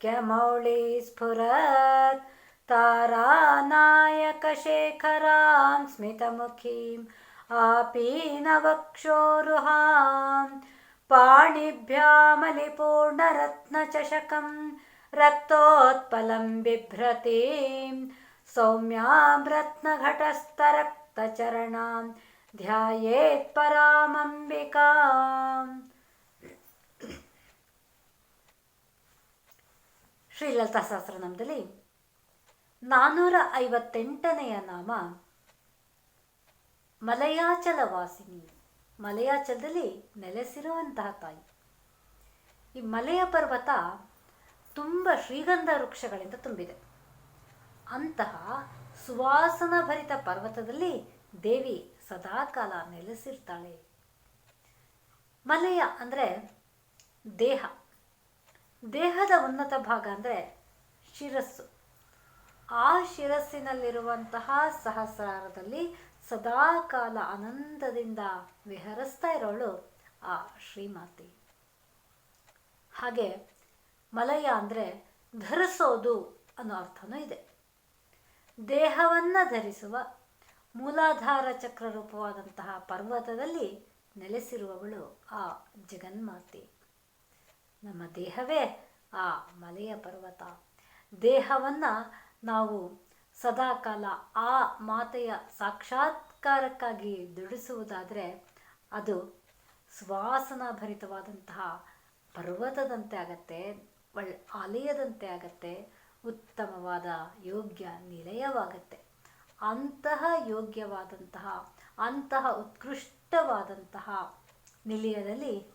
क्यमौळी स्फुरत् तारानायकशेखरां स्मितमुखीम् आपीनवक्षोरुहां पाणिभ्यामलिपूर्णरत्नचषकं रक्तोत्पलं बिभ्रतीं सौम्यां रत्नघटस्तरक्तचरणां ध्यायेत्परामम्बिकाम् ಪರಾಮಂಬಿಕಾ ಶ್ರೀಲಲಿತಾ ಸಹಸ್ರನಾಮದಲ್ಲಿ ನಾನ್ನೂರ ಐವತ್ತೆಂಟನೆಯ ನಾಮ ಮಲಯಾಚಲ ವಾಸಿನಿ ಮಲಯಾಚಲದಲ್ಲಿ ನೆಲೆಸಿರುವಂತಹ ತಾಯಿ. ಈ ಮಲೆಯ ಪರ್ವತ ತುಂಬ ಶ್ರೀಗಂಧ ವೃಕ್ಷಗಳಿಂದ ತುಂಬಿದೆ. ಅಂತಹ ಸುವಾಸನ ಭರಿತ ಪರ್ವತದಲ್ಲಿ ದೇವಿ ಸದಾಕಾಲ ನೆಲೆಸಿರ್ತಾಳೆ. ಮಲಯ ಅಂದರೆ ದೇಹ. ದೇಹದ ಉನ್ನತ ಭಾಗ ಅಂದರೆ ಶಿರಸ್ಸು. ಆ ಶಿರಸ್ಸಿನಲ್ಲಿರುವಂತಹ ಸಹಸ್ರಾರದಲ್ಲಿ ಸದಾಕಾಲ ಆನಂದದಿಂದ ವಿಹರಿಸ್ತಾ ಇರೋಳು ಆ ಶ್ರೀಮಾತೆ. ಹಾಗೆ ಮಲಯ ಅಂದರೆ ಧರಿಸೋದು ಅನ್ನೋ ಅರ್ಥನೂ ಇದೆ. ದೇಹವನ್ನು ಧರಿಸುವ ಮೂಲಾಧಾರ ಚಕ್ರ ರೂಪವಾದಂತಹ ಪರ್ವತದಲ್ಲಿ ನೆಲೆಸಿರುವವಳು ಆ ಜಗನ್ಮಾತೆ. ನಮ್ಮ ದೇಹವೇ ಆ ಮಲೆಯ ಪರ್ವತ. ದೇಹವನ್ನು ನಾವು ಸದಾಕಾಲ ಆ ಮಾತೆಯ ಸಾಕ್ಷಾತ್ಕಾರಕ್ಕಾಗಿ ದುಡಿಸುವುದಾದರೆ ಅದು ಸುವಾಸನಾಭರಿತವಾದಂತಹ ಪರ್ವತದಂತೆ ಆಗತ್ತೆ ಒಳ್ಳೆ ಆಲಯದಂತೆ ಆಗತ್ತೆ, ಉತ್ತಮವಾದ ಯೋಗ್ಯ ನಿಲಯವಾಗತ್ತೆ. ಅಂತಹ ಯೋಗ್ಯವಾದಂತಹ, ಅಂತಹ ಉತ್ಕೃಷ್ಟವಾದಂತಹ ನಿಲಯದಲ್ಲಿ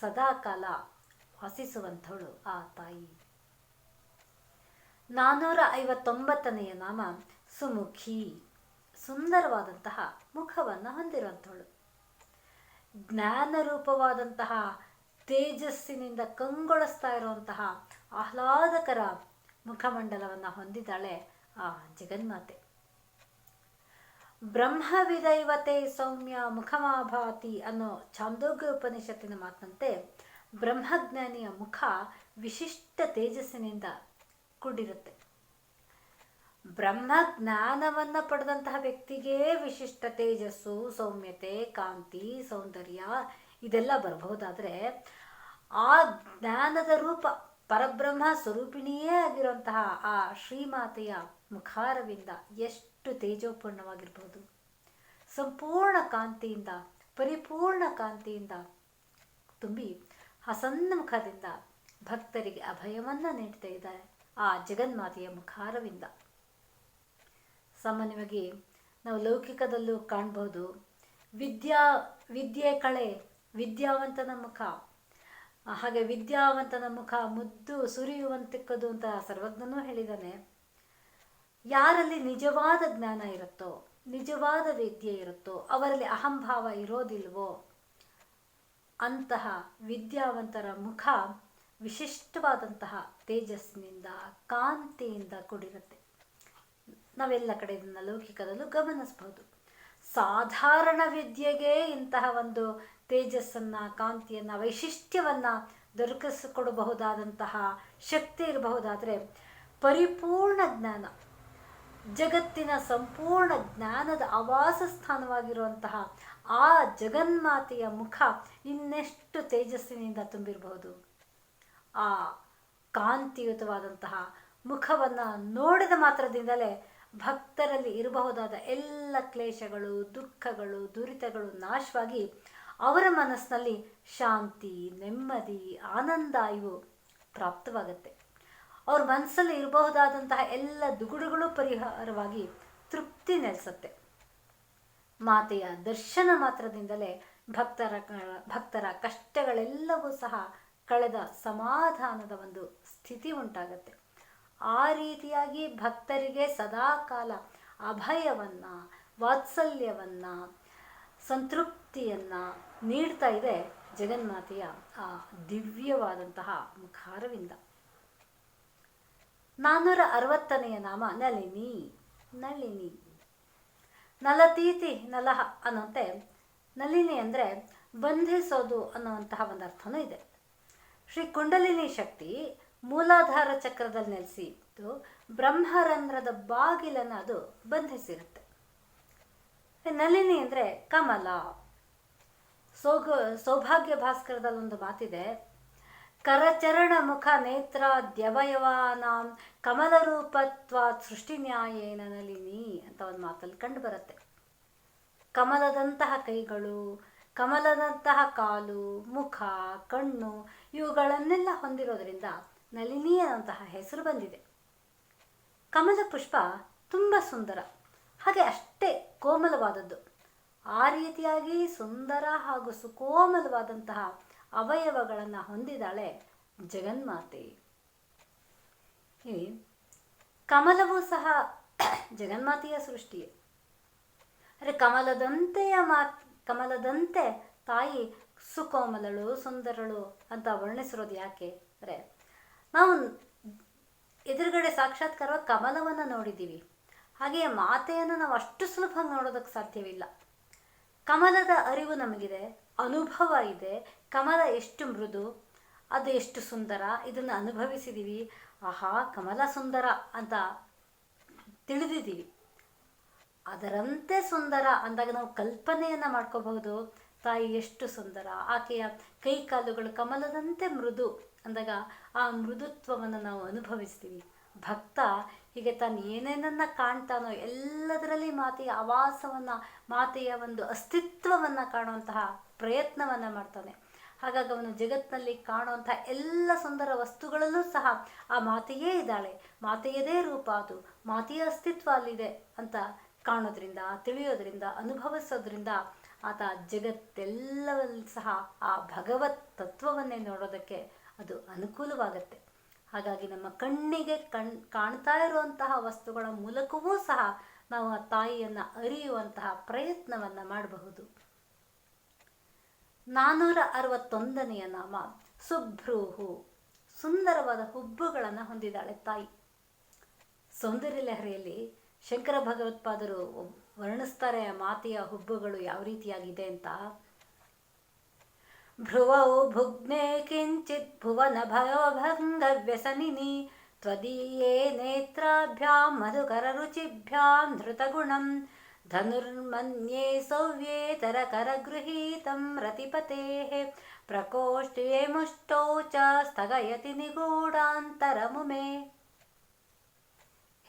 ಸದಾಕಾಲ ವಾಸಿಸುವಂಥವಳು ಆ ತಾಯಿ. ನಾನ್ನೂರ ಐವತ್ತೊಂಬತ್ತನೆಯ ನಾಮ ಸುಮುಖಿ. ಸುಂದರವಾದಂತಹ ಮುಖವನ್ನು ಹೊಂದಿರುವಂಥವಳು ಜ್ಞಾನರೂಪವಾದಂತಹ ತೇಜಸ್ಸಿನಿಂದ ಕಂಗೊಳಿಸ್ತಾ ಇರುವಂತಹ ಆಹ್ಲಾದಕರ ಮುಖಮಂಡಲವನ್ನು ಹೊಂದಿದ್ದಾಳೆ ಆ ಜಗನ್ಮಾತೆ. ಬ್ರಹ್ಮವಿದೈವತೆ ಸೌಮ್ಯ ಮುಖಮಾಭಾತಿ ಅನ್ನೋ ಛಾಂದೋಗ್ಯ ಉಪನಿಷತ್ತಿನ ಮಾತಂತೆ ಬ್ರಹ್ಮಜ್ಞಾನಿಯ ಮುಖ ವಿಶಿಷ್ಟ ತೇಜಸ್ಸಿನಿಂದ ಕೂಡಿರುತ್ತೆ. ಬ್ರಹ್ಮಜ್ಞಾನವನ್ನು ಪಡೆದಂತಹ ವ್ಯಕ್ತಿಗೆ ವಿಶಿಷ್ಟ ತೇಜಸ್ಸು, ಸೌಮ್ಯತೆ, ಕಾಂತಿ, ಸೌಂದರ್ಯ ಇದೆಲ್ಲ ಬರಬಹುದಾದರೆ ಆ ಜ್ಞಾನದ ರೂಪ ಪರಬ್ರಹ್ಮ ಸ್ವರೂಪಿಣಿಯೇ ಆಗಿರುವಂತಹ ಆ ಶ್ರೀಮಾತೆಯ ಮುಖಾರವಿಂದ ಎಷ್ಟು ತೇಜೋಪೂರ್ಣವಾಗಿರ್ಬೋದು ಸಂಪೂರ್ಣ ಕಾಂತಿಯಿಂದ, ಪರಿಪೂರ್ಣ ಕಾಂತಿಯಿಂದ ತುಂಬಿ ಹಸನ್ನ ಮುಖದಿಂದ ಭಕ್ತರಿಗೆ ಅಭಯವನ್ನು ನೀಡ್ತಾ ಇದ್ದಾರೆ ಆ ಜಗನ್ಮಾತೆಯ ಮುಖಾರವಿಂದ. ಸಾಮಾನ್ಯವಾಗಿ ನಾವು ಲೌಕಿಕದಲ್ಲೂ ಕಾಣ್ಬೋದು, ವಿದ್ಯಾ, ವಿದ್ಯೆ ಕಳೆ, ವಿದ್ಯಾವಂತನ ಮುಖ ಹಾಗೆ ವಿದ್ಯಾವಂತನ ಮುಖ ಮುದ್ದು ಸುರಿಯುವಂತಿಕ್ಕದು ಅಂತ ಸರ್ವಜ್ಞನೂ ಹೇಳಿದ್ದಾನೆ. ಯಾರಲ್ಲಿ ನಿಜವಾದ ಜ್ಞಾನ ಇರುತ್ತೋ, ನಿಜವಾದ ವಿದ್ಯೆ ಇರುತ್ತೋ, ಅವರಲ್ಲಿ ಅಹಂಭಾವ ಇರೋದಿಲ್ವೋ ಅಂತಹ ವಿದ್ಯಾವಂತರ ಮುಖ ವಿಶಿಷ್ಟವಾದಂತಹ ತೇಜಸ್ಸಿನಿಂದ, ಕಾಂತಿಯಿಂದ ಕೂಡಿರುತ್ತೆ. ನಾವೆಲ್ಲ ಕಡೆ ಇದನ್ನು ಲೌಕಿಕದಲ್ಲೂ ಗಮನಿಸಬಹುದು ಸಾಧಾರಣ ವಿದ್ಯೆಗೆ ಇಂತಹ ಒಂದು ತೇಜಸ್ಸನ್ನು, ಕಾಂತಿಯನ್ನು, ವೈಶಿಷ್ಟ್ಯವನ್ನು ದೊರಕಿಸಿಕೊಡಬಹುದಾದಂತಹ ಶಕ್ತಿ ಇರಬಹುದಾದರೆ ಪರಿಪೂರ್ಣ ಜ್ಞಾನ. ಜಗತ್ತಿನ ಸಂಪೂರ್ಣ ಜ್ಞಾನದ ಆವಾಸ ಸ್ಥಾನವಾಗಿರುವಂತಹ ಆ ಜಗನ್ಮಾತೆಯ ಮುಖ ಇನ್ನೆಷ್ಟು ತೇಜಸ್ಸಿನಿಂದ ತುಂಬಿರಬಹುದು. ಆ ಕಾಂತಿಯುತವಾದಂತಹ ಮುಖವನ್ನು ನೋಡಿದ ಮಾತ್ರದಿಂದಲೇ ಭಕ್ತರಲ್ಲಿ ಇರಬಹುದಾದ ಎಲ್ಲ ಕ್ಲೇಶಗಳು, ದುಃಖಗಳು, ದುರಿತಗಳು ನಾಶವಾಗಿ ಅವರ ಮನಸ್ಸಿನಲ್ಲಿ ಶಾಂತಿ, ನೆಮ್ಮದಿ, ಆನಂದ ಇವು ಪ್ರಾಪ್ತವಾಗುತ್ತೆ. ಅವ್ರ ಮನಸ್ಸಲ್ಲಿ ಇರಬಹುದಾದಂತಹ ಎಲ್ಲ ದುಗುಡುಗಳು ಪರಿಹಾರವಾಗಿ ತೃಪ್ತಿ ನೆಲೆಸುತ್ತೆ. ಮಾತೆಯ ದರ್ಶನ ಮಾತ್ರದಿಂದಲೇ ಭಕ್ತರ ಭಕ್ತರ ಕಷ್ಟಗಳೆಲ್ಲವೂ ಸಹ ಕಳೆದ ಸಮಾಧಾನದ ಒಂದು ಸ್ಥಿತಿ ಉಂಟಾಗತ್ತೆ. ಆ ರೀತಿಯಾಗಿ ಭಕ್ತರಿಗೆ ಸದಾಕಾಲ ಅಭಯವನ್ನು, ವಾತ್ಸಲ್ಯವನ್ನು, ಸಂತೃಪ್ತಿಯನ್ನು ನೀಡ್ತಾ ಇದೆ ಜಗನ್ಮಾತೆಯ ಆ ದಿವ್ಯವಾದಂತಹ ಮುಖಾರವಿಂದ. ನಾನ್ನೂರ ಅರವತ್ತನೆಯ ನಾಮ ನಳಿನಿ ನಳಿನಿ. ನಲತೀತಿ ನಲಹ ಅನ್ನೋಂತೆ ನಲಿನಿ ಅಂದರೆ ಬಂಧಿಸೋದು ಅನ್ನುವಂತಹ ಒಂದು ಅರ್ಥನೂ ಇದೆ. ಶ್ರೀ ಕುಂಡಲಿನಿ ಶಕ್ತಿ ಮೂಲಾಧಾರ ಚಕ್ರದಲ್ಲಿ ನೆಲೆಸಿದ್ದು ಬ್ರಹ್ಮರಂಧ್ರದ ಬಾಗಿಲನ್ನು ಅದು ಬಂಧಿಸಿರುತ್ತೆ. ನಲಿನಿ ಅಂದರೆ ಕಮಲ. ಸೋಗ, ಸೌಭಾಗ್ಯ ಭಾಸ್ಕರದಲ್ಲಿ ಒಂದು ಮಾತಿದೆ ಕರಚರಣ ಮುಖ ನೇತ್ರ ದ್ಯವಯವಾನಾಂ ಕಮಲ ರೂಪತ್ವ ಸೃಷ್ಟಿ ನ್ಯಾಯೇನ ನಲಿನಿ ಅಂತ ಒಂದು ಮಾತಲ್ಲಿ ಕಂಡು ಬರುತ್ತೆ. ಕಮಲದಂತಹ ಕೈಗಳು, ಕಮಲದಂತಹ ಕಾಲು, ಮುಖ, ಕಣ್ಣು ಇವುಗಳನ್ನೆಲ್ಲ ಹೊಂದಿರೋದ್ರಿಂದ ನಲಿನಿ ಹೆಸರು ಬಂದಿದೆ. ಕಮಲ ಪುಷ್ಪ ತುಂಬ ಸುಂದರ, ಹಾಗೆ ಅಷ್ಟೇ ಕೋಮಲವಾದದ್ದು. ಆ ರೀತಿಯಾಗಿ ಸುಂದರ ಹಾಗೂ ಸುಕೋಮಲವಾದಂತಹ ಅವಯವಗಳನ್ನು ಹೊಂದಿದಾಳೆ ಜಗನ್ಮಾತೆ. ಕಮಲವೂ ಸಹ ಜಗನ್ಮಾತೆಯ ಸೃಷ್ಟಿಯೇ. ಅರೆ ಕಮಲದಂತೆಯ ಮಾ, ಕಮಲದಂತೆ ತಾಯಿ ಸುಕೋಮಲಳು, ಸುಂದರಳು ಅಂತ ವರ್ಣಿಸಿರೋದು ಯಾಕೆ? ಅಂದರೆ ನಾವು ಎದುರುಗಡೆ ಸಾಕ್ಷಾತ್ಕಾರ ಕಮಲವನ್ನು ನೋಡಿದ್ದೀವಿ. ಹಾಗೆಯೇ ಮಾತೆಯನ್ನು ನಾವು ಅಷ್ಟು ಸುಲಭ ನೋಡೋದಕ್ಕೆ ಸಾಧ್ಯವಿಲ್ಲ. ಕಮಲದ ಅರಿವು ನಮಗಿದೆ. ಅನುಭವ ಇದೆ. ಕಮಲ ಎಷ್ಟು ಮೃದು, ಅದು ಎಷ್ಟು ಸುಂದರ, ಇದನ್ನು ಅನುಭವಿಸಿದ್ದೀವಿ ಆಹಾ, ಕಮಲ ಸುಂದರ ಅಂತ ತಿಳಿದಿದ್ದೀವಿ. ಅದರಂತೆ ಸುಂದರ ಅಂದಾಗ ನಾವು ಕಲ್ಪನೆಯನ್ನು ಮಾಡ್ಕೋಬಹುದು. ತಾಯಿ ಎಷ್ಟು ಸುಂದರ, ಆಕೆಯ ಕೈ ಕಾಲುಗಳು ಕಮಲದಂತೆ ಮೃದು ಅಂದಾಗ ಆ ಮೃದುತ್ವವನ್ನು ನಾವು ಅನುಭವಿಸ್ತೀವಿ. ಭಕ್ತ ಹೀಗೆ ತಾನು ಏನೇನನ್ನ ಕಾಣ್ತಾನೋ ಎಲ್ಲದರಲ್ಲಿ ಮಾತೆಯ ಆವಾಸವನ್ನು, ಮಾತೆಯ ಒಂದು ಅಸ್ತಿತ್ವವನ್ನು ಕಾಣುವಂತಹ ಪ್ರಯತ್ನವನ್ನು ಮಾಡ್ತಾನೆ. ಹಾಗಾಗಿ ಅವನು ಜಗತ್ತಿನಲ್ಲಿ ಕಾಣುವಂಥ ಎಲ್ಲ ಸುಂದರ ವಸ್ತುಗಳಲ್ಲೂ ಸಹ ಆ ಮಾತೆಯೇ ಇದ್ದಾಳೆ. ಮಾತೆಯದೇ ರೂಪ ಅದು. ಮಾತೆಯ ಅಸ್ತಿತ್ವ ಅಲ್ಲಿದೆ ಅಂತ ಕಾಣೋದ್ರಿಂದ, ತಿಳಿಯೋದ್ರಿಂದ, ಅನುಭವಿಸೋದ್ರಿಂದ ಆತ ಜಗತ್ತೆಲ್ಲವಲ್ಲಿ ಸಹ ಆ ಭಗವತ್ ತತ್ವವನ್ನೇ ನೋಡೋದಕ್ಕೆ ಅದು ಅನುಕೂಲವಾಗುತ್ತೆ. ಹಾಗಾಗಿ ನಮ್ಮ ಕಣ್ಣಿಗೆ ಕಣ್ ಕಾಣ್ತಾ ಇರುವಂತಹ ವಸ್ತುಗಳ ಮೂಲಕವೂ ಸಹ ನಾವು ಆ ತಾಯಿಯನ್ನು ಅರಿಯುವಂತಹ ಪ್ರಯತ್ನವನ್ನು ಮಾಡಬಹುದು. ನಾನ್ನೂರ ಅರವತ್ತೊಂದನೆಯ ನಾಮ. ಸುಭ್ರೂಹು. ಸುಂದರವಾದ ಹುಬ್ಬುಗಳನ್ನು ಹೊಂದಿದ್ದಾಳೆ ತಾಯಿ. ಸೌಂದರ್ಯ ಲಹರಿಯಲ್ಲಿ ಶಂಕರ ಭಗವತ್ಪಾದರು ವರ್ಣಿಸ್ತಾರೆ ಆ ಮಾತೆಯ ಹುಬ್ಬುಗಳು ಯಾವ ರೀತಿಯಾಗಿದೆ ಅಂತ. ಭ್ರುವೌ ಭುಗ್ನೆ ಕಿಂಚಿತ್ ಭುವನ ಭಯೋಭಂಗ ವ್ಯಸನಿನಿ ತ್ವದೀಯೇ ನೇತ್ರಾಭ್ಯಾಂ ಮಧುಕರ ರುಚಿಭ್ಯಾಂ ಧೃತಗುಣಂ. ಕರಗೃಹೀತಂ ರತಿಪತೇಃ ಪ್ರಕೋಷ್ಠೆ ಮುಷ್ಟೋ ಚ ಸ್ಥಗಯತಿ ನಿಗೂಢಾಂತರಮುಮೆ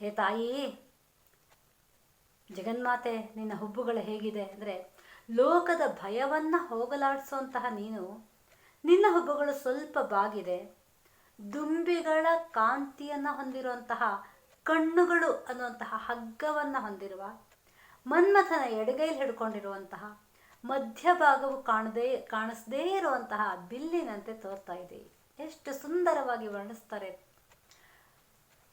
ಹೇ ತಾಯಿ, ಜಗನ್ಮಾತೆ, ನಿನ್ನ ಹುಬ್ಬುಗಳು ಹೇಗಿದೆ? ಅಂದರೆ ಲೋಕದ ಭಯವನ್ನು ಹೋಗಲಾಡಿಸುವಂತಹ ನೀನು, ನಿನ್ನ ಹುಬ್ಬುಗಳು ಸ್ವಲ್ಪ ಬಾಗಿದೆ. ದುಂಬಿಗಳ ಕಾಂತಿಯನ್ನು ಹೊಂದಿರುವಂತಹ ಕಣ್ಣುಗಳು ಅನ್ನುವಂತಹ ಹಗ್ಗವನ್ನು ಹೊಂದಿರುವ ಮನ್ಮಥನ ಎಡಗೈಲಿ ಹಿಡ್ಕೊಂಡಿರುವಂತಹ ಮಧ್ಯಭಾಗವು ಕಾಣದೇ, ಕಾಣಿಸದೇ ಇರುವಂತಹ ಬಿಲ್ಲಿನಂತೆ ತೋರ್ತಾ ಇದೆ. ಎಷ್ಟು ಸುಂದರವಾಗಿ ವರ್ಣಿಸ್ತಾರೆ.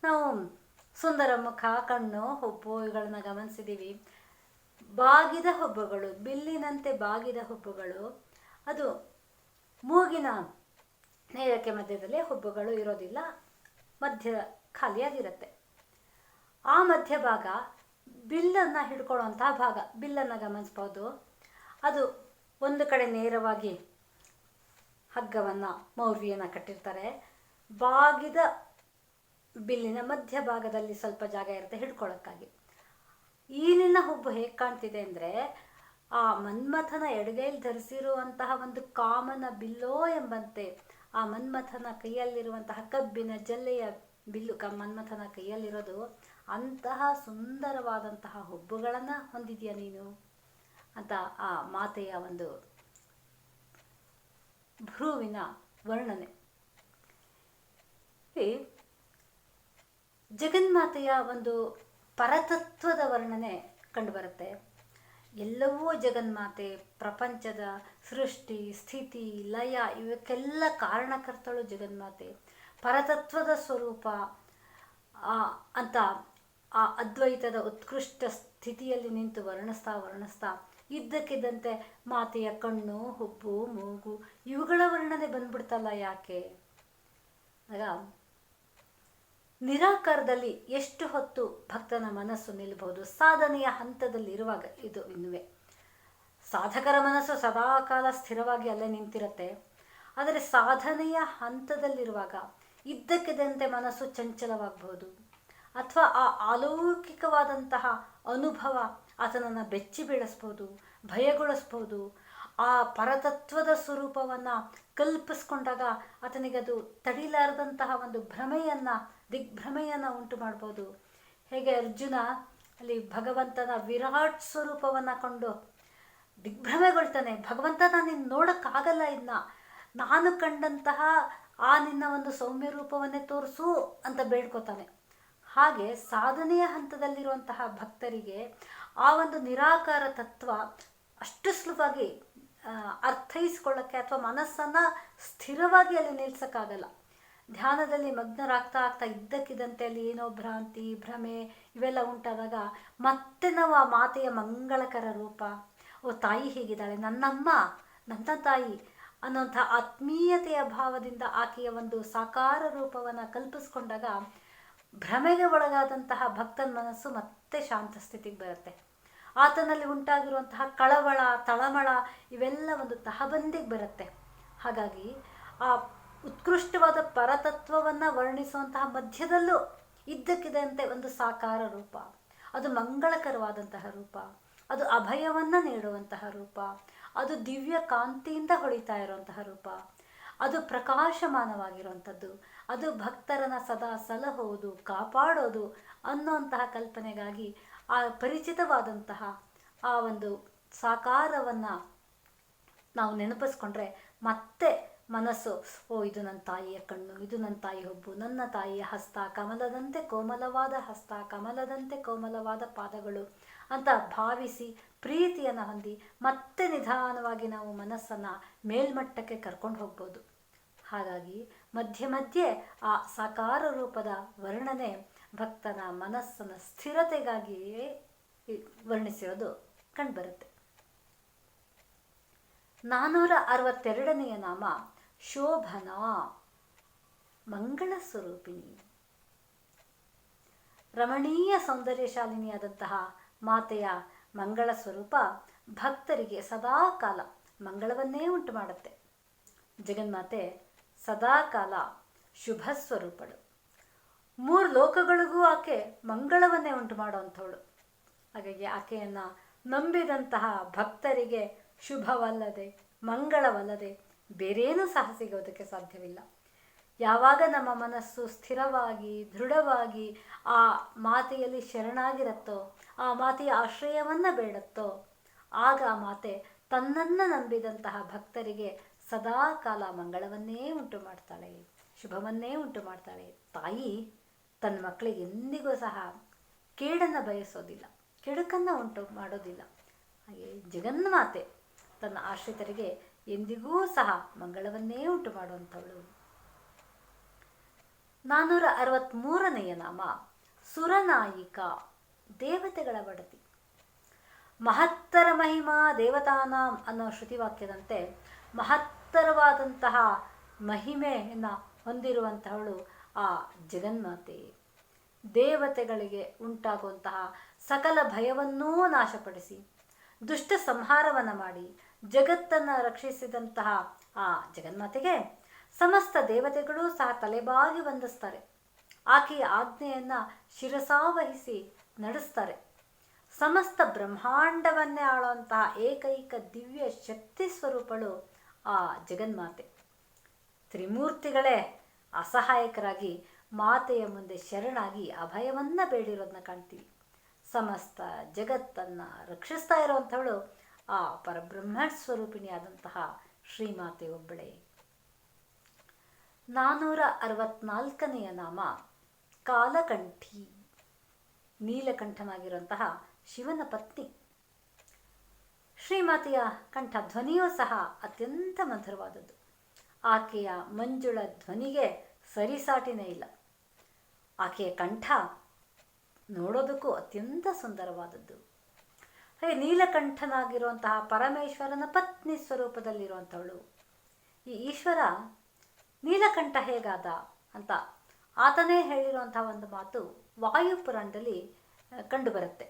ನಾವು ಸುಂದರ ಮುಖ, ಕಣ್ಣು, ಹುಬ್ಬು ಇವುಗಳನ್ನ ಗಮನಿಸಿದ್ದೀವಿ ಬಾಗಿದ ಹುಬ್ಬುಗಳು, ಬಿಲ್ಲಿನಂತೆ ಬಾಗಿದ ಹುಬ್ಬುಗಳು, ಅದು ಮೂಗಿನ ನೇರಕ್ಕೆ ಮಧ್ಯದಲ್ಲಿ ಹುಬ್ಬುಗಳು ಇರೋದಿಲ್ಲ, ಮಧ್ಯ ಖಾಲಿಯಾಗಿರುತ್ತೆ. ಆ ಮಧ್ಯಭಾಗ ಬಿಲ್ಲನ್ನು ಹಿಡ್ಕೊಳ್ಳುವಂತಹ ಭಾಗ, ಬಿಲ್ಲನ್ನು ಗಮನಿಸ್ಬೋದು. ಅದು ಒಂದು ಕಡೆ ನೇರವಾಗಿ ಹಗ್ಗವನ್ನು ಮೌರ್ವಿಯನ್ನು ಕಟ್ಟಿರ್ತಾರೆ. ಬಾಗಿದ ಬಿಲ್ಲಿನ ಮಧ್ಯಭಾಗದಲ್ಲಿ ಸ್ವಲ್ಪ ಜಾಗ ಇರುತ್ತೆ ಹಿಡ್ಕೊಳ್ಳೋಕ್ಕಾಗಿ. ಈಲಿನ ಹುಬ್ಬು ಹೇಗೆ ಕಾಣ್ತಿದೆ ಅಂದರೆ, ಆ ಮನ್ಮಥನ ಎಡಗೈಲಿ ಧರಿಸಿರುವಂತಹ ಒಂದು ಕಾಮನ ಬಿಲ್ಲೋ ಎಂಬಂತೆ ಆ ಮನ್ಮಥನ ಕೈಯಲ್ಲಿರುವಂತಹ ಕಬ್ಬಿನ ಜಲ್ಲೆಯ ಬಿಲ್ಲು ಕ ಮನ್ಮಥನ ಕೈಯಲ್ಲಿರೋದು ಅಂತಹ ಸುಂದರವಾದಂತಹ ಹುಬ್ಬುಗಳನ್ನು ಹೊಂದಿದೆಯಾ ನೀನು? ಅಂತ ಆ ಮಾತೆಯ ಒಂದು ಭ್ರೂವಿನ ವರ್ಣನೆ. ಜಗನ್ಮಾತೆಯ ಒಂದು ಪರತತ್ವದ ವರ್ಣನೆ ಕಂಡುಬರುತ್ತೆ. ಎಲ್ಲವೂ ಜಗನ್ಮಾತೆ, ಪ್ರಪಂಚದ ಸೃಷ್ಟಿ, ಸ್ಥಿತಿ, ಲಯ, ಇವಕ್ಕೆಲ್ಲ ಕಾರಣಕರ್ತಳು ಜಗನ್ಮಾತೆ. ಪರತತ್ವದ ಸ್ವರೂಪ ಅಂತ ಆ ಅದ್ವೈತದ ಉತ್ಕೃಷ್ಟ ಸ್ಥಿತಿಯಲ್ಲಿ ನಿಂತು ವರ್ಣಿಸ್ತಾ ವರ್ಣಿಸ್ತಾ ಇದ್ದಕ್ಕಿದ್ದಂತೆ ಮಾತೆಯ ಕಣ್ಣು, ಹುಬ್ಬು, ಮೂಗು ಇವುಗಳ ವರ್ಣನೆ ಬಂದ್ಬಿಡ್ತಲ್ಲ ಯಾಕೆ? ಆಗ ನಿರಾಕಾರದಲ್ಲಿ ಎಷ್ಟು ಹೊತ್ತು ಭಕ್ತನ ಮನಸ್ಸು ನಿಲ್ಲಬಹುದು ಸಾಧನೆಯ ಹಂತದಲ್ಲಿ ಇರುವಾಗ ಇದು ಇನ್ನುವೆ ಸಾಧಕರ ಮನಸ್ಸು ಸದಾಕಾಲ ಸ್ಥಿರವಾಗಿ ಅಲ್ಲೇ ನಿಂತಿರುತ್ತೆ. ಆದರೆ ಸಾಧನೆಯ ಹಂತದಲ್ಲಿರುವಾಗ ಇದ್ದಕ್ಕಿದ್ದಂತೆ ಮನಸ್ಸು ಚಂಚಲವಾಗಬಹುದು. ಅಥವಾ ಆ ಅಲೌಕಿಕವಾದಂತಹ ಅನುಭವ ಆತನನ್ನು ಬೆಚ್ಚಿ ಬೀಳಿಸ್ಬೋದು ಭಯಗೊಳಿಸ್ಬೋದು ಆ ಪರತತ್ವದ ಸ್ವರೂಪವನ್ನು ಕಲ್ಪಿಸ್ಕೊಂಡಾಗ ಅದು ತಡಿಲಾರದಂತಹ ಒಂದು ಭ್ರಮೆಯನ್ನು, ದಿಗ್ಭ್ರಮೆಯನ್ನು ಉಂಟು ಮಾಡ್ಬೋದು ಹೇಗೆ ಅರ್ಜುನ ಅಲ್ಲಿ ಭಗವಂತನ ವಿರಾಟ್ ಸ್ವರೂಪವನ್ನು ಕಂಡು ದಿಗ್ಭ್ರಮೆಗೊಳ್ತಾನೆ, ಭಗವಂತ, ನಾನು ನೋಡೋಕ್ಕಾಗಲ್ಲ ಇನ್ನ ನಾನು ಕಂಡಂತಹ ಆ ನಿನ್ನ ಒಂದು ಸೌಮ್ಯ ರೂಪವನ್ನೇ ತೋರಿಸು ಅಂತ ಬೇಡ್ಕೋತಾನೆ. ಹಾಗೆ ಸಾಧನೆಯ ಹಂತದಲ್ಲಿರುವಂತಹ ಭಕ್ತರಿಗೆ ಆ ಒಂದು ನಿರಾಕಾರ ತತ್ವ ಅಷ್ಟು ಸುಲಭವಾಗಿ ಅರ್ಥೈಸ್ಕೊಳ್ಳೋಕ್ಕೆ ಅಥವಾ ಮನಸ್ಸನ್ನು ಸ್ಥಿರವಾಗಿ ಅಲ್ಲಿ ನಿಲ್ಸೋಕ್ಕಾಗಲ್ಲ. ಧ್ಯಾನದಲ್ಲಿ ಮಗ್ನರಾಗ್ತಾ ಆಗ್ತಾ ಇದ್ದಕ್ಕಿದ್ದಂತೆ ಅಲ್ಲಿ ಏನೋ ಭ್ರಾಂತಿ, ಭ್ರಮೆ ಇವೆಲ್ಲ ಉಂಟಾದಾಗ ಮತ್ತೆ ನಾವು ಆ ಮಾತೆಯ ಮಂಗಳಕರ ರೂಪ, ಓ ತಾಯಿ ಹೀಗಿದ್ದಾಳೆ, ನನ್ನಮ್ಮ, ನನ್ನ ತಾಯಿ ಅನ್ನೋಂಥ ಆತ್ಮೀಯತೆಯ ಭಾವದಿಂದ ಆಕೆಯ ಒಂದು ಸಾಕಾರ ರೂಪವನ್ನು ಕಲ್ಪಿಸ್ಕೊಂಡಾಗ ಭ್ರಮೆಗೆ ಒಳಗಾದಂತಹ ಭಕ್ತನ ಮನಸ್ಸು ಮತ್ತೆ ಶಾಂತ ಸ್ಥಿತಿಗೆ ಬರುತ್ತೆ. ಆತನಲ್ಲಿ ಉಂಟಾಗಿರುವಂತಹ ಕಳವಳ, ತಳಮಳ ಇವೆಲ್ಲ ಒಂದು ತಹಬಂದಿಗೆ ಬರುತ್ತೆ. ಹಾಗಾಗಿ ಆ ಉತ್ಕೃಷ್ಟವಾದ ಪರತತ್ವವನ್ನು ವರ್ಣಿಸುವಂತಹ ಮಧ್ಯದಲ್ಲೂ ಇದ್ದಕ್ಕಿದಂತೆ ಒಂದು ಸಾಕಾರ ರೂಪ, ಅದು ಮಂಗಳಕರವಾದಂತಹ ರೂಪ, ಅದು ಅಭಯವನ್ನು ನೀಡುವಂತಹ ರೂಪ ಅದು ದಿವ್ಯ ಕಾಂತಿಯಿಂದ ಹೊಳಿತಾ ಇರುವಂತಹ ರೂಪ. ಅದು ಪ್ರಕಾಶಮಾನವಾಗಿರುವಂಥದ್ದು. ಅದು ಭಕ್ತರನ್ನ ಸದಾ ಸಲಹೋದು, ಕಾಪಾಡೋದು ಅನ್ನುವಂತಹ ಕಲ್ಪನೆಗಾಗಿ ಆ ಪರಿಚಿತವಾದಂತಹ ಆ ಒಂದು ಸಾಕಾರವನ್ನು ನಾವು ನೆನಪಿಸ್ಕೊಂಡ್ರೆ ಮತ್ತೆ ಮನಸ್ಸು, ಓ, ಇದು ನನ್ನ ತಾಯಿಯ ಕಣ್ಣು, ಇದು ನನ್ನ ತಾಯಿ ಹುಬ್ಬು, ನನ್ನ ತಾಯಿಯ ಹಸ್ತ, ಕಮಲದಂತೆ ಕೋಮಲವಾದ ಹಸ್ತ, ಕಮಲದಂತೆ ಕೋಮಲವಾದ ಪಾದಗಳು ಅಂತ ಭಾವಿಸಿ ಪ್ರೀತಿಯನ್ನು ಹೊಂದಿ ಮತ್ತೆ ನಿಧಾನವಾಗಿ ನಾವು ಮನಸ್ಸನ್ನು ಮೇಲ್ಮಟ್ಟಕ್ಕೆ ಕರ್ಕೊಂಡು ಹೋಗ್ಬೋದು. ಹಾಗಾಗಿ ಮಧ್ಯೆ ಮಧ್ಯೆ ಆ ಸಾಕಾರ ರೂಪದ ವರ್ಣನೆ ಭಕ್ತನ ಮನಸ್ಸನ ಸ್ಥಿರತೆಗಾಗಿಯೇ ವರ್ಣಿಸಿರೋದು ಕಂಡುಬರುತ್ತೆ. ನಾನ್ನೂರ ಅರವತ್ತೆರಡನೆಯ ನಾಮ ಶೋಭನ ಮಂಗಳ ಸ್ವರೂಪಿಣಿ ರಮಣೀಯ ಸೌಂದರ್ಯಶಾಲಿನಿಯಾದಂತಹ ಮಾತೆಯ ಮಂಗಳ ಸ್ವರೂಪ ಭಕ್ತರಿಗೆ ಸದಾ ಕಾಲ ಮಂಗಳವನ್ನೇ ಉಂಟು ಮಾಡುತ್ತೆ. ಜಗನ್ಮಾತೆ ಸದಾ ಕಾಲ ಶುಭ ಸ್ವರೂಪಳು. ಮೂರು ಲೋಕಗಳಿಗೂ ಆಕೆ ಮಂಗಳವನ್ನೇ ಉಂಟು ಮಾಡುವಂಥವಳು. ಹಾಗಾಗಿ ಆಕೆಯನ್ನು ನಂಬಿದಂತಹ ಭಕ್ತರಿಗೆ ಶುಭವಲ್ಲದೆ ಮಂಗಳವಲ್ಲದೆ ಬೇರೇನೂ ಸಹ ಸಿಗೋದಕ್ಕೆ ಸಾಧ್ಯವಿಲ್ಲ. ಯಾವಾಗ ನಮ್ಮ ಮನಸ್ಸು ಸ್ಥಿರವಾಗಿ, ದೃಢವಾಗಿ ಆ ಮಾತೆಯಲ್ಲಿ ಶರಣಾಗಿರುತ್ತೋ, ಆ ಮಾತೆಯ ಆಶ್ರಯವನ್ನು ಬೇಡತ್ತೋ, ಆಗ ಆ ಮಾತೆ ತನ್ನನ್ನು ನಂಬಿದಂತಹ ಭಕ್ತರಿಗೆ ಸದಾ ಕಾಲ ಮಂಗಳವನ್ನೇ ಉಂಟು ಮಾಡ್ತಾಳೆ. ಶುಭವನ್ನೇ ಉಂಟು ಮಾಡ್ತಾಳೆ. ತಾಯಿ, ತನ್ನ ಮಕ್ಕಳಿಗೆ ಎಂದಿಗೂ ಸಹ ಕೇಡನ್ನು ಬಯಸೋದಿಲ್ಲ. ಕೆಡುಕನ್ನು ಉಂಟು ಮಾಡೋದಿಲ್ಲ. ಹಾಗೆ ಜಗನ್ಮಾತೆ ತನ್ನ ಆಶ್ರಿತರಿಗೆ ಎಂದಿಗೂ ಸಹ ಮಂಗಳವನ್ನೇ ಉಂಟು ಮಾಡುವಂಥವಳು ನಾನ್ನೂರ ಅರವತ್ತ್ಮೂರನೆಯ ನಾಮ, ಸುರನಾಯಿಕ, ದೇವತೆಗಳ ಒಡತಿ ಮಹತ್ತರ ಮಹಿಮಾ ದೇವತಾನಾಂ ಅನ್ನೋ ಶ್ರುತಿವಾಕ್ಯದಂತೆ ಮಹತ್ತರವಾದಂತಹ ಮಹಿಮೆಯನ್ನು ಹೊಂದಿರುವಂತಹವಳು ಆ ಜಗನ್ಮಾತೆ. ದೇವತೆಗಳಿಗೆ ಉಂಟಾಗುವಂತಹ ಸಕಲ ಭಯವನ್ನೂ ನಾಶಪಡಿಸಿ, ದುಷ್ಟ ಸಂಹಾರವನ್ನು ಮಾಡಿ ಜಗತ್ತನ್ನು ರಕ್ಷಿಸಿದಂತಹ ಆ ಜಗನ್ಮಾತೆಗೆ ಸಮಸ್ತ ದೇವತೆಗಳು ಸಹ ತಲೆಬಾಗಿ ವಂದಿಸ್ತಾರೆ. ಆಕೆಯ ಆಜ್ಞೆಯನ್ನು ಶಿರಸಾವಹಿಸಿ ನಡೆಸ್ತಾರೆ. ಸಮಸ್ತ ಬ್ರಹ್ಮಾಂಡವನ್ನೇ ಆಳುವಂತಹ ಏಕೈಕ ದಿವ್ಯ ಶಕ್ತಿ ಸ್ವರೂಪಳು ಆ ಜಗನ್ಮಾತೆ. ತ್ರಿಮೂರ್ತಿಗಳೇ, ಅಸಹಾಯಕರಾಗಿ ಮಾತೆಯ ಮುಂದೆ ಶರಣಾಗಿ ಅಭಯವನ್ನ ಬೇಡಿರೋದನ್ನ ಕಾಣ್ತೀವಿ. ಸಮಸ್ತ ಜಗತ್ತನ್ನ ರಕ್ಷಿಸ್ತಾ ಇರುವಂಥವಳು ಆ ಪರಬ್ರಹ್ಮ ಸ್ವರೂಪಿಣಿಯಾದಂತಹ ಶ್ರೀಮಾತೆ ಒಬ್ಬಳೇ. ನಾನೂರ ಅರವತ್ನಾಲ್ಕನೆಯ ನಾಮ ಕಾಲಕಂಠಿ. ನೀಲಕಂಠನಾಗಿರುವಂತಹ ಶಿವನ ಪತ್ನಿ. ಶ್ರೀಮಾತೆಯ ಕಂಠ ಧ್ವನಿಯೂ ಸಹ ಅತ್ಯಂತ ಮಧುರವಾದದ್ದು. ಆಕೆಯ ಮಂಜುಳ ಧ್ವನಿಗೆ ಸರಿಸಾಟಿನೇ ಇಲ್ಲ. ಆಕೆಯ ಕಂಠ ನೋಡೋದಕ್ಕೂ ಅತ್ಯಂತ ಸುಂದರವಾದದ್ದು. ಹಾಗೆ ನೀಲಕಂಠನಾಗಿರುವಂತಹ ಪರಮೇಶ್ವರನ ಪತ್ನಿ ಸ್ವರೂಪದಲ್ಲಿರುವಂಥವಳು. ಈ ಈಶ್ವರ ನೀಲಕಂಠ ಹೇಗಾದ ಅಂತ ಆತನೇ ಹೇಳಿರುವಂತಹ ಒಂದು ಮಾತು ವಾಯುಪುರಾಣದಲ್ಲಿ ಕಂಡುಬರುತ್ತೆ.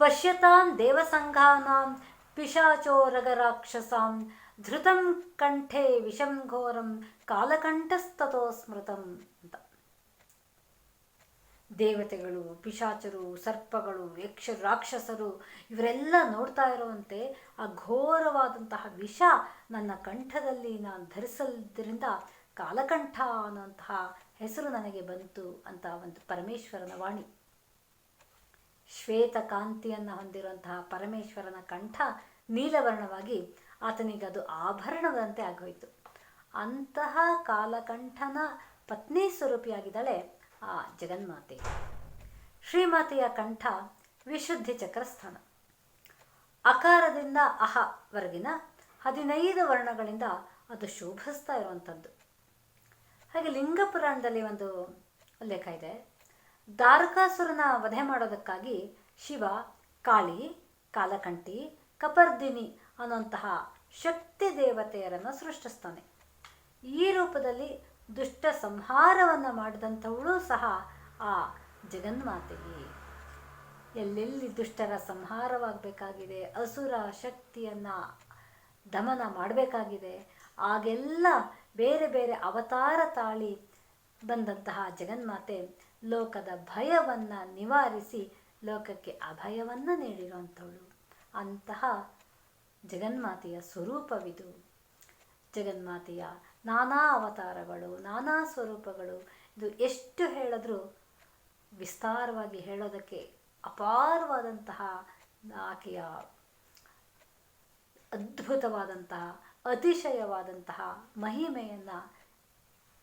ಪಶ್ಯತಾಂ ದೇವಸಂಘಾನಾಂ ಪಿಶಾಚೋರಗರಾಕ್ಷಸಾಂ ಧೃತಂ ಕಂಠೆ ವಿಷಂ ಘೋರಂ ಕಾಲಕಂಠಸ್ತತೋ ಸ್ಮೃತಂ ಅಂತ. ದೇವತೆಗಳು, ಪಿಶಾಚರು, ಸರ್ಪಗಳು, ಯಕ್ಷ, ರಾಕ್ಷಸರು, ಇವರೆಲ್ಲ ನೋಡ್ತಾ ಇರುವಂತೆ ಆ ಘೋರವಾದಂತಹ ವಿಷ ನನ್ನ ಕಂಠದಲ್ಲಿ ನಾನು ಧರಿಸಲಿದ್ದರಿಂದ ಕಾಲಕಂಠ ಅನ್ನುವಂತಹ ಹೆಸರು ನನಗೆ ಬಂತು ಅಂತ ಒಂದು ಪರಮೇಶ್ವರನ ವಾಣಿ. ಶ್ವೇತ ಕಾಂತಿಯನ್ನು ಹೊಂದಿರುವಂತಹ ಪರಮೇಶ್ವರನ ಕಂಠ ನೀಲವರ್ಣವಾಗಿ ಆತನಿಗೆ ಅದು ಆಭರಣದಂತೆ ಆಗೋಯಿತು. ಅಂತಹ ಕಾಲಕಂಠನ ಪತ್ನಿ ಸ್ವರೂಪಿಯಾಗಿದ್ದಾಳೆ ಆ ಜಗನ್ಮಾತೆ. ಶ್ರೀಮಾತೆಯ ಕಂಠ ವಿಶುದ್ಧಿ ಚಕ್ರಸ್ಥಾನ. ಅಕಾರದಿಂದ ಅಹವರೆಗಿನ ಹದಿನೈದು ವರ್ಣಗಳಿಂದ ಅದು ಶೋಭಿಸ್ತಾ ಇರುವಂಥದ್ದು. ಹಾಗೆ ಲಿಂಗ ಪುರಾಣದಲ್ಲಿ ಒಂದು ಉಲ್ಲೇಖ ಇದೆ. ದಾರಕಾಸುರನ ವಧೆ ಮಾಡೋದಕ್ಕಾಗಿ ಶಿವ, ಕಾಳಿ, ಕಾಲಕಂಠಿ, ಕಪರ್ದಿನಿ ಅನ್ನುವಂತಹ ಶಕ್ತಿ ದೇವತೆಯರನ್ನು ಸೃಷ್ಟಿಸ್ತಾನೆ. ಈ ರೂಪದಲ್ಲಿ ದುಷ್ಟ ಸಂಹಾರವನ್ನು ಮಾಡಿದಂಥವಳು ಸಹ ಆ ಜಗನ್ಮಾತೆಗೆ ಎಲ್ಲೆಲ್ಲಿ ದುಷ್ಟರ ಸಂಹಾರವಾಗಬೇಕಾಗಿದೆ, ಅಸುರ ಶಕ್ತಿಯನ್ನು ದಮನ ಮಾಡಬೇಕಾಗಿದೆ, ಆಗೆಲ್ಲ ಬೇರೆ ಬೇರೆ ಅವತಾರ ತಾಳಿ ಬಂದಂತಹ ಜಗನ್ಮಾತೆ ಲೋಕದ ಭಯವನ್ನು ನಿವಾರಿಸಿ ಲೋಕಕ್ಕೆ ಅಭಯವನ್ನು ನೀಡಿರುವಂಥವಳು. ಅಂತಹ ಜಗನ್ಮಾತೆಯ ಸ್ವರೂಪವಿದು. ಜಗನ್ಮಾತೆಯ ನಾನಾ ಅವತಾರಗಳು, ನಾನಾ ಸ್ವರೂಪಗಳು. ಇದು ಎಷ್ಟು ಹೇಳಿದ್ರೂ ವಿಸ್ತಾರವಾಗಿ ಹೇಳೋದಕ್ಕೆ ಅಪಾರವಾದಂತಹ ಆಕೆಯ ಅದ್ಭುತವಾದಂತಹ, ಅತಿಶಯವಾದಂತಹ ಮಹಿಮೆಯನ್ನು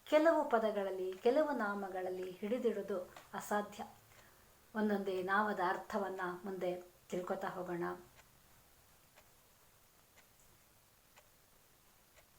ಕೆಲವು ಪದಗಳಲ್ಲಿ, ಕೆಲವು ನಾಮಗಳಲ್ಲಿ ಹಿಡಿದಿಡೋದು ಅಸಾಧ್ಯ. ಒಂದೊಂದೇ ನಾಮದ ಅರ್ಥವನ್ನು ಮುಂದೆ ತಿಳ್ಕೊತಾ ಹೋಗೋಣ.